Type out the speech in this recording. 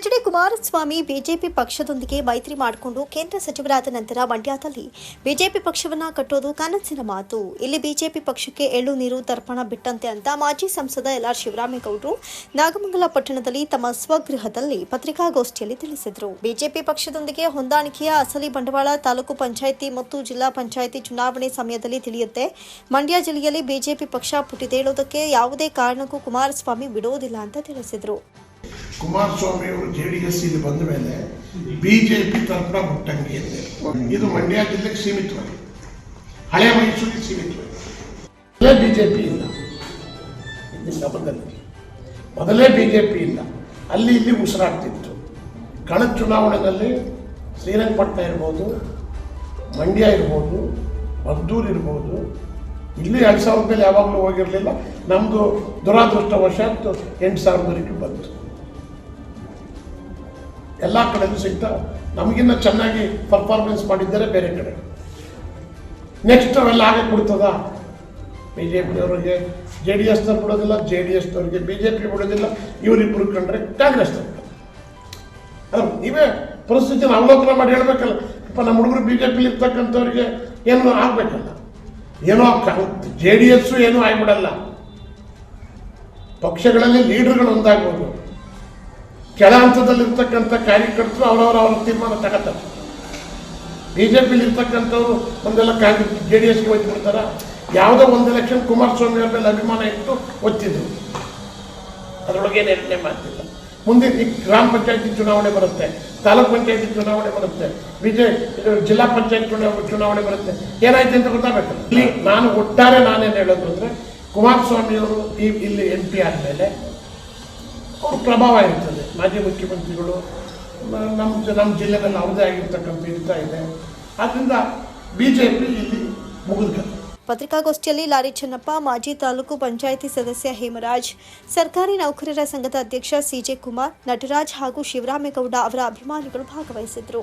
H D Kumaraswamy BJP ಪಕ್ಷದೊಂದಿಗೆ ಮೈತ್ರಿ ಮಾಡಿಕೊಂಡು ಕೇಂದ್ರ ಸಚಿವರಾದ ನಂತರ ಮಂಡ್ಯದಲ್ಲಿ ಬಿಜೆಪಿ ಪಕ್ಷವನ್ನ ಕಟ್ಟೋದು ಕನಸಿನ ಮಾತು. ಇಲ್ಲಿ ಬಿಜೆಪಿ ಪಕ್ಷಕ್ಕೆ ಎಳ್ಳು ನೀರು ತರ್ಪಣ ಬಿಟ್ಟಂತೆ ಅಂತ ಮಾಜಿ ಸಂಸದ ಎಲ್ ಆರ್ ಶಿವರಾಮೇಗೌಡರು ನಾಗಮಂಗಲ ಪಟ್ಟಣದಲ್ಲಿ ತಮ್ಮ ಸ್ವಗೃಹದಲ್ಲಿ ಪತ್ರಿಕಾಗೋಷ್ಠಿಯಲ್ಲಿ ತಿಳಿಸಿದರು. ಬಿಜೆಪಿ ಪಕ್ಷದೊಂದಿಗೆ ಹೊಂದಾಣಿಕೆಯ ಅಸಲಿ ಬಂಡವಾಳ ತಾಲೂಕು ಪಂಚಾಯಿತಿ ಮತ್ತು ಜಿಲ್ಲಾ ಪಂಚಾಯಿತಿ ಚುನಾವಣೆ ಸಮಯದಲ್ಲಿ ತಿಳಿಯುತ್ತೆ. ಮಂಡ್ಯ ಜಿಲ್ಲೆಯಲ್ಲಿ ಬಿಜೆಪಿ ಪಕ್ಷ ಪುಟಿದೇಳೋದಕ್ಕೆ ಯಾವುದೇ ಕಾರಣಕ್ಕೂ ಕುಮಾರಸ್ವಾಮಿ ಬಿಡೋದಿಲ್ಲ ಅಂತ ತಿಳಿಸಿದರು. ಕುಮಾರಸ್ವಾಮಿ ಅವರು ಜೆ ಡಿ ಎಸ್ ಇಲ್ಲಿ ಬಂದ ಮೇಲೆ ಬಿಜೆಪಿ ತರ್ಪಣ ಮುಟ್ಟಂಗಿ ಅಂದೆ ಇದು ಮಂಡ್ಯ ಜಿಲ್ಲೆಗೆ ಸೀಮಿತವಾಗಿ. ಹಳೆ ಮೈಸೂರಿಗೆ ಸೀಮಿತವಾಗಿ. ಬಿಜೆಪಿ ಇಲ್ಲ. ಇಂದಿನ ಬಂದಲ್ಲಿ ಮೊದಲೇ ಬಿಜೆಪಿ ಇಲ್ಲ. ಅಲ್ಲಿ ಇಲ್ಲಿ ಉಸಿರಾಡ್ತಿತ್ತು. ಕಳೆದ ಚುನಾವಣೆಯಲ್ಲಿ ಶ್ರೀರಂಗಪಟ್ಟಣ ಇರ್ಬೋದು, ಮಂಡ್ಯ ಇರ್ಬೋದು, ಮದ್ದೂರು ಇರ್ಬೋದು. ಇಲ್ಲಿ ಎರಡು ಸಾವಿರದ ಮೇಲೆ ಯಾವಾಗಲೂ ಹೋಗಿರಲಿಲ್ಲ. ನಮ್ಮದು ವರ್ಷ ಎಂಟು ಸಾವಿರದವರೆಗೂ ಬಂತು. ಎಲ್ಲ ಕಡೆಯೂ ಸಹಿತ ನಮಗಿನ್ನ ಚೆನ್ನಾಗಿ ಪರ್ಫಾರ್ಮೆನ್ಸ್ ಮಾಡಿದ್ದಾರೆ ಬೇರೆ ಕಡೆ. ನೆಕ್ಸ್ಟ್ ಅವೆಲ್ಲ ಹಾಗೆ ಕೊಡ್ತದ ಬಿ ಜೆ ಪಿಯವರಿಗೆ ಜೆ ಡಿ ಎಸ್ನವ್ರು ಬಿಡೋದಿಲ್ಲ ಜೆ ಡಿ ಎಸ್ನವ್ರಿಗೆ ಬಿ ಜೆ ಪಿ ಬಿಡೋದಿಲ್ಲ ಇವರಿಬ್ಬರು ಕಂಡ್ರೆ ಕಾಂಗ್ರೆಸ್ ಅದು ನೀವೇ ಪರಿಸ್ಥಿತಿನ ಅವಲೋಕನ ಮಾಡಿ ಹೇಳ್ಬೇಕಲ್ಲ. ಅಪ್ಪ, ನಮ್ಮ ಹುಡುಗರು ಬಿ ಜೆ ಪಿಲಿ ಇರ್ತಕ್ಕಂಥವ್ರಿಗೆ ಏನು ಆಗಬೇಕಲ್ಲ. ಏನೋ ಜೆ ಡಿ ಎಸ್ಸು ಏನೂ ಆಗ್ಬಿಡಲ್ಲ. ಪಕ್ಷಗಳಲ್ಲಿ ಲೀಡರ್ಗಳು ಒಂದಾಗ್ಬೋದು. ಕೆಳ ಹಂತದಲ್ಲಿರ್ತಕ್ಕಂಥ ಕಾರ್ಯಕರ್ತರು ಅವರವರ ಅವರ ತೀರ್ಮಾನ ತಗೋತಾರೆ. ಬಿ ಜೆ ಪಿಲಿ ಇರ್ತಕ್ಕಂಥವ್ರು ಒಂದೆಲ್ಲ ಕಾಂಗ್ರೆಸ್ ಜೆ ಡಿ ಎಸ್ಗೆ ಒತ್ತಿಬಿಡ್ತಾರ ಯಾವುದೋ ಒಂದು ಎಲೆಕ್ಷನ್ ಕುಮಾರಸ್ವಾಮಿ ಅವ್ರ ಮೇಲೆ ಅಭಿಮಾನ ಇಟ್ಟು ಒತ್ತಿದ್ರು. ಅದರೊಳಗೆ ನಿರ್ಣಯ ಮಾಡ್ತಿಲ್ಲ. ಮುಂದೆ ಗ್ರಾಮ ಪಂಚಾಯತಿ ಚುನಾವಣೆ ಬರುತ್ತೆ, ತಾಲೂಕ್ ಪಂಚಾಯತಿ ಚುನಾವಣೆ ಬರುತ್ತೆ ಇದು ಜಿಲ್ಲಾ ಪಂಚಾಯತ್ ಚುನಾವಣೆ ಬರುತ್ತೆ. ಏನಾಯ್ತು ಅಂತ ಗೊತ್ತಾಗಬೇಕು. ಇಲ್ಲಿ ನಾನು ಒಟ್ಟಾರೆ ನಾನೇನು ಹೇಳೋದು ಅಂದರೆ ಕುಮಾರಸ್ವಾಮಿಯವರು ಈ, ಇಲ್ಲಿ ಎಂ ಪಿ ಆದಮೇಲೆ ಅವ್ರ ಪ್ರಭಾವ ಇರ್ತದೆ. ಮಾಜಿ ಮುಖ್ಯಮಂತ್ರಿಗಳು ನಮ್ಮ ನಮ್ಮ ಜಿಲ್ಲೆನಲ್ಲಿ ಅವ್ರದೇ ಆಗಿರ್ತಕ್ಕಂಥ ಇರ್ತಾ ಇದೆ. ಆದ್ದರಿಂದ ಬಿ ಜೆ ಪಿ ಇಲ್ಲಿ ಮುಗಿದ ಪತ್ರಿಕಾಗೋಷ್ಠಿಯಲ್ಲಿ ಲಾರಿ ಚೆನ್ನಪ್ಪ, ಮಾಜಿ ತಾಲೂಕು ಪಂಚಾಯಿತಿ ಸದಸ್ಯ ಹೇಮರಾಜ್, ಸರ್ಕಾರಿ ನೌಕರರ ಸಂಘದ ಅಧ್ಯಕ್ಷ ಸಿಜೆ ಕುಮಾರ್, ನಟರಾಜ್ ಹಾಗೂ ಶಿವರಾಮೇಗೌಡ ಅವರ ಅಭಿಮಾನಿಗಳು ಭಾಗವಹಿಸಿದ್ರು.